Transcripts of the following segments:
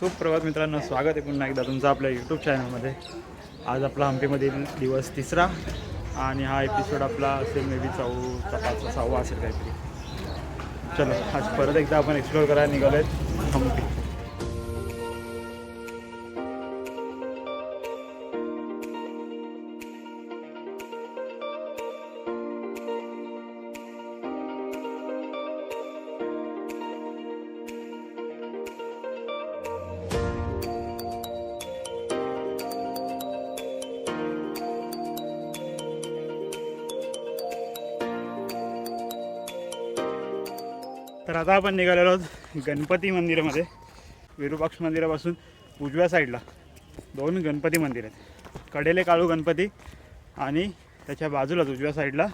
सुप्रभात मित्रांनो स्वागत आहे पुन्हा एकदा तुमचं आपल्या यूट्यूब चॅनलमध्ये आज आपला हम्पीमधील दिवस तिसरा आणि हा एपिसोड आपला असेल मे बी चौथा पाचवा सहावा असेल काहीतरी. चलो आज परत एकदा आपण एक्सप्लोअर करायला निघालो आहेत हम्पी. तर आता आपण निघालेलो आहोत गणपती मंदिरामध्ये. विरूपाक्ष मंदिरापासून उजव्या साईडला. दोन गणपती मंदिर आहेत. कडेले काळू गणपती आणि त्याच्या बाजूलाच उजव्या साईडला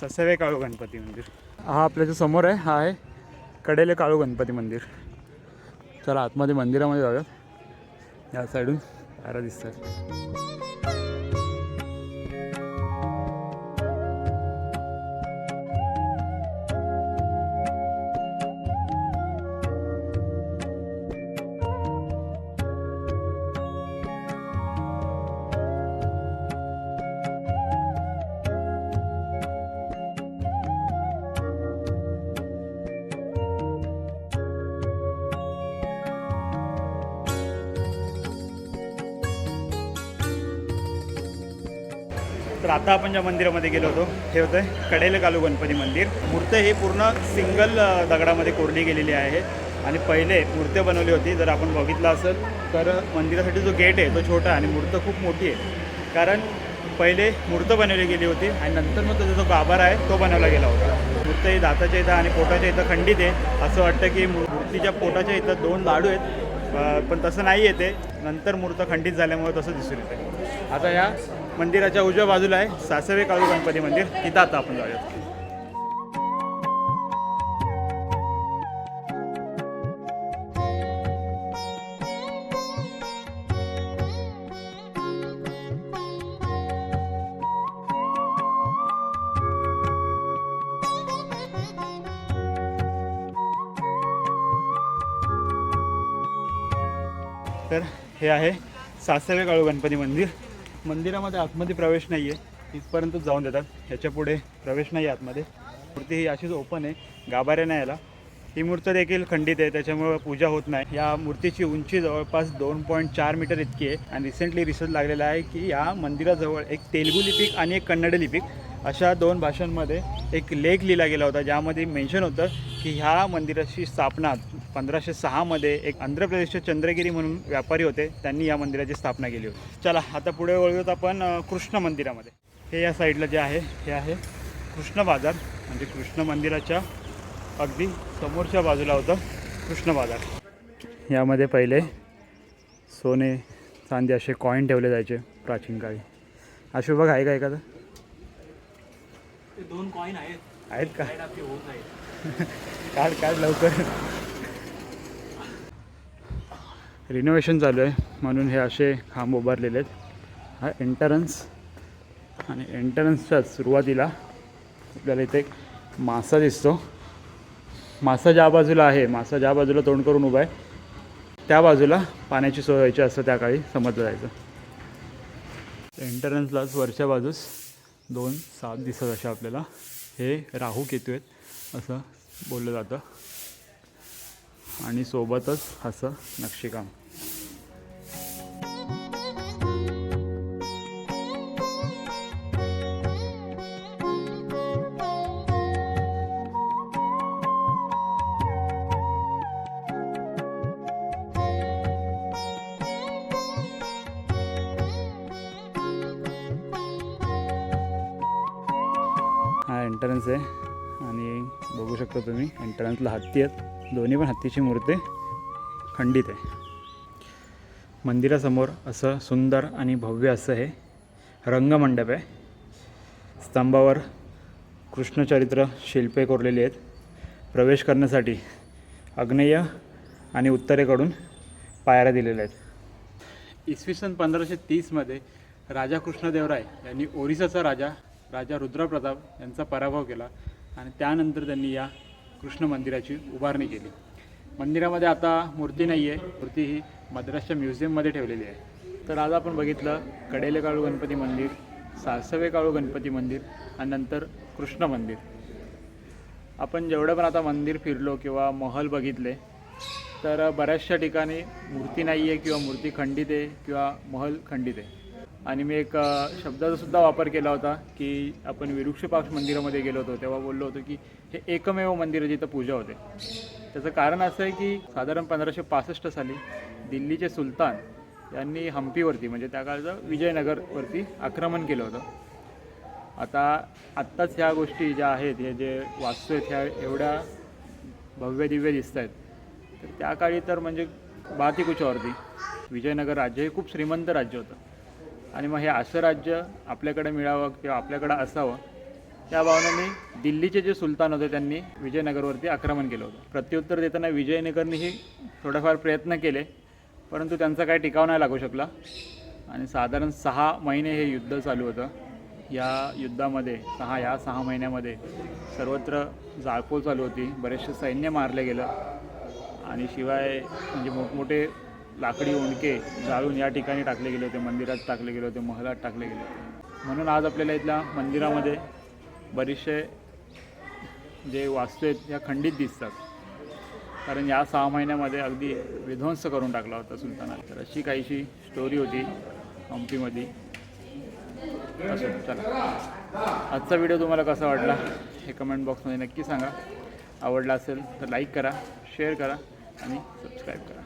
ससवे काळू गणपती मंदिर. हा आपल्यासमोर आहे. हा आहे कडेले काळू गणपती मंदिर. चला आतमध्ये मंदिरामध्ये जाऊयात. या साईडून पायऱ्या दिसतात. तर आता आपण ज्या मंदिरामध्ये गेलो होतो हे होतं कडेल कालू गणपती मंदिर. मूर्ती ही पूर्ण सिंगल दगडामध्ये कोरली गेलेली आहे. आणि पहिले मूर्ती बनवली होती जर आपण बघितलं असेल तर मंदिरासाठी जो गेट आहे तो छोटा आणि मूर्त खूप मोठी आहे. कारण पहिले मूर्त बनवली गेली होती आणि नंतर मग त्याचा जो गाभारा आहे तो बनवला गेला होता. मूर्त ही दाताच्या इथं आणि पोटाच्या इथं खंडित आहे. असं वाटतं की मू- मूर्तीच्या पोटाच्या इथं दोन लाडू आहेत. पण तसं नाही येते. नंतर मूर्त खंडित झाल्यामुळे तसं दिसून येते आता या मंदिराच्या उजव्या बाजूला आहे सासवे काळू गणपती मंदिर. तिथं आता आपण जाऊयात. तर हे आहे सासवे काळू गणपती मंदिर. मंदिरामध्ये आतमध्ये प्रवेश नाही आहे इथपर्यंत जाऊन देतात. ह्याच्या पुढे प्रवेश नाही आहे आतमध्ये. मूर्ती ही अशीच ओपन आहे. गाभाऱ्या नाही याला. ही मूर्त देखील खंडित आहे. त्याच्यामुळं पूजा होत नाही. या मूर्तीची उंची जवळपास दोन पॉईंट चार मीटर इतकी आहे. आणि रिसेंटली रिसर्च लागलेला आहे की या मंदिराजवळ एक तेलगू लिपिक आणि एक कन्नड लिपिक अशा दोन भाषांमध्ये एक लेख लिहिला गेला होता ज्यामध्ये मेन्शन होतं की ह्या मंदिराची स्थापना पंधराशे सहामध्ये एक आंध्र प्रदेशचे चंद्रगिरी म्हणून व्यापारी होते. त्यांनी या मंदिराची स्थापना केली होती. चला आता पुढे वळूयात आपण कृष्ण मंदिरामध्ये. हे या साईडला जे आहे हे आहे कृष्ण बाजार. म्हणजे कृष्ण मंदिराच्या अगदी समोरच्या बाजूला होतं कृष्ण बाजार. यामध्ये पहिले सोने चांदी असे कॉईन ठेवले जायचे प्राचीन काळी. अशुभ आहे का एखादं? ते दोन कॉईन आहेत. आहेत का? आपली काढ काढ लवकर. रिनोव्हेशन चालू आहे. म्हणून हे असे खांब उभारलेले आहेत. हा एंटरन्स आणि एंटरन्सच्या सुरुवातीला आपल्याला इथे एक मासा दिसतो. मासा ज्या बाजूला आहे मासा ज्या बाजूला तोंड करून उभा आहे त्या बाजूला पाण्याची सोय व्हायची असं त्या काळी समजलं जायचं. एंटरन्सलाच वरच्या बाजूस दोन सात दिसत अशा आपल्याला. हे राहू केतू आहेत असं बोललं जातं. आणि सोबतच असं नक्षीकाम. एंट्रन्स आहे. आणि बघू शकता तुम्ही एंट्रन्सला हत्ती आहेत. दोन्ही पण हत्तीची मूर्ती खंडित आहे. मंदिरासमोर असं सुंदर आणि भव्य असं हे रंगमंडप आहे. स्तंभावर कृष्णचरित्र शिल्पे कोरलेली आहेत. प्रवेश करण्यासाठी आग्नेय आणि उत्तरेकडून पायऱ्या दिलेल्या आहेत. इसवी सन पंधराशे तीसमध्ये राजा कृष्णदेवराय यांनी ओरिसाचा राजा राजा रुद्रप्रताप यांचा पराभव केला आणि त्यानंतर त्यांनी या कृष्ण मंदिराची उभारणी केली. मंदिरामध्ये आता मूर्ती नाही आहे मूर्ती ही मद्रासच्या म्युझियममध्ये ठेवलेली आहे. तर आज आपण बघितलं कडेले काळू गणपती मंदिर सासवे काळू गणपती मंदिर आणि नंतर कृष्ण मंदिर. आपण जेवढं पण आता मंदिर फिरलो किंवा महल बघितले तर बऱ्याचशा ठिकाणी मूर्ती नाही आहे किंवा मूर्ती खंडित आहे किंवा महल खंडित आहे. आणि मी एक शब्दाचा सुद्धा वापर केला होता की आपण विरुक्षपाक्ष मंदिरामध्ये गेलो होतो तेव्हा बोललो होतो की हे एकमेव मंदिर जिथं पूजा होते. त्याचं कारण असं आहे की साधारण पंधराशे पासष्ट साली दिल्लीचे सुलतान यांनी हम्पीवरती म्हणजे त्या काळचं विजयनगरवरती आक्रमण केलं होतं. आता आत्ताच ह्या गोष्टी ज्या आहेत हे जे वास्तू आहेत ह्या एवढ्या भव्य दिव्य दिसत आहेत. तर त्या काळी तर म्हणजे बाती विजयनगर राज्य हे खूप श्रीमंत राज्य होतं. आणि मग हे असं राज्य आपल्याकडे मिळावं किंवा आपल्याकडं असावं त्या भावनेने दिल्लीचे जे सुलतान होते त्यांनी विजयनगरवरती आक्रमण केलं होतं. प्रत्युत्तर देताना विजयनगरनेही थोडेफार प्रयत्न केले परंतु त्यांचा काही टिकाव नाही लागू शकला. आणि साधारण सहा महिने हे युद्ध चालू होतं. या युद्धामध्ये सहा या सहा महिन्यामध्ये सर्वत्र जाळपोळ चालू होती. बरेचसे सैन्य मारले गेलं. आणि शिवाय म्हणजे मोठमोठे लाकडी ओंडके जाळून या ठिकाणी टाकले गेले होते मंदिरात टाकले गेले होते महलात टाकले गेले होते. म्हणून आज आपल्याला इथल्या मंदिरामध्ये बरेचसे जे वास्तू आहेत या खंडित दिसतात. कारण या सहा महिन्यामध्ये अगदी विध्वंस करून टाकला होता सुलतानाने तर अशी काहीशी स्टोरी होती हम्पीमध्ये असं चला. आजचा व्हिडिओ तुम्हाला कसा वाटला हे कमेंट बॉक्समध्ये नक्की सांगा. आवडला असेल तर लाईक करा शेअर करा आणि सबस्क्राईब करा.